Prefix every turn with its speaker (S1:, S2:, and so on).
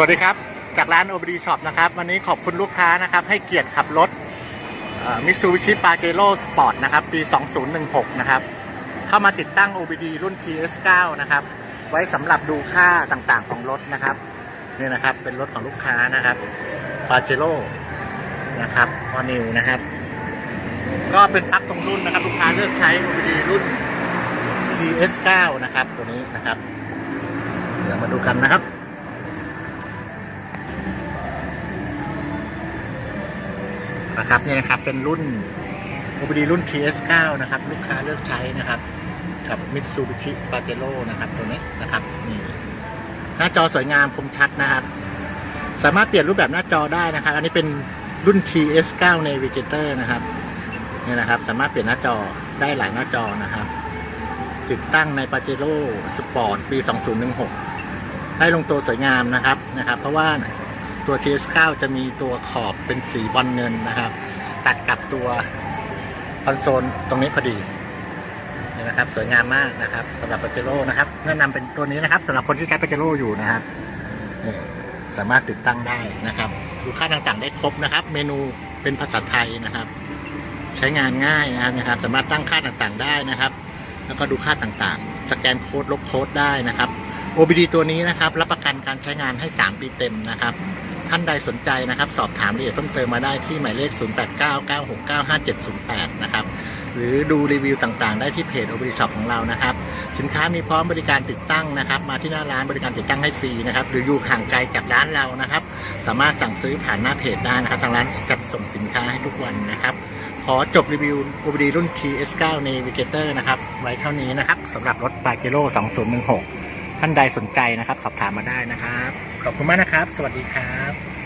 S1: วัสดีครับ จากร้าน OBD Shop นะครับ วันนี้ขอบคุณลูกค้านะครับ ให้เกียรติขับรถมิซูบิชิปาเจโร่สปอร์ตนะครับ ปี 2016 นะครับ เข้ามาติดตั้ง OBD รุ่น TS9 นะครับ ไว้สำหรับดูค่าต่างๆของรถนะครับ นี่นะครับ เป็นรถของลูกค้านะครับปาเจโร่นะครับออนิวนะครับ ก็เป็นปลั๊กตรงรุ่นนะครับ ลูกค้าเลือกใช้ OBD รุ่น TS9 นะครับ ตัวนี้นะครับ เดี๋ยวมาดูกันนะครับ นะครับนี่นะครับเป็นรุ่น OBD รุ่น TS9 นะครับ ลูกค้าเลือกใช้นะครับ กับ Mitsubishi Pajero นะครับ ตัวนี้นะครับนี่หน้าจอสวยงามคมชัดนะครับ สามารถเปลี่ยนรูปแบบหน้าจอได้นะครับ อันนี้เป็นรุ่น TS9 Navigator นะครับนี่นะครับ สามารถเปลี่ยนหน้าจอได้หลายหน้าจอนะครับ ติดตั้งใน Pajero Sport ปี 2016 ได้ลงตัวสวยงามนะครับนะครับ เพราะว่า ตัว TS9 จะมีตัวขอบเป็นสีบอลเงินนะครับ ตัดกับตัวคอนโซลตรงนี้พอดีนี่นะครับ สวยงามมากนะครับสำหรับ Pajero นะครับแนะนำเป็นตัวนี้นะครับสำหรับคนที่ใช้ Pajero อยู่นะครับนี่สามารถติดตั้งได้นะครับ ดูค่าต่างๆได้ครบนะครับ เมนูเป็นภาษาไทยนะครับ ใช้งานง่ายนะครับนะครับ สามารถตั้งค่าต่างๆได้นะครับ แล้วก็ดูค่าต่างๆ สแกนโค้ดลบโค้ดได้นะครับ OBD ตัวนี้นะครับ รับประกันการใช้งานให้ 3 ปีเต็มนะครับ ท่านใดสนใจนะครับ สอบถามรายละเอียดเพิ่มเติมมาได้ที่หมายเลข 0899695708 นะครับ หรือดูรีวิวต่างๆ ได้ที่เพจ OBD Shop ของเรานะครับ สินค้ามีพร้อมบริการติดตั้งนะครับ มาที่หน้าร้านบริการติดตั้งให้ฟรีนะครับ หรืออยู่ห่างไกลจากร้านเรานะครับ สามารถสั่งซื้อผ่านหน้าเพจได้นะครับ ทางร้านจัดส่งสินค้าให้ทุกวันนะครับ ขอจบรีวิว OBD รุ่น TS9 Navigator นะครับ ไว้เท่านี้นะครับสำหรับรถ p a j e r o 2016 ท่านใดสนใจนะครับ สอบถามมาได้นะครับ ขอบคุณมากนะครับ สวัสดีครับ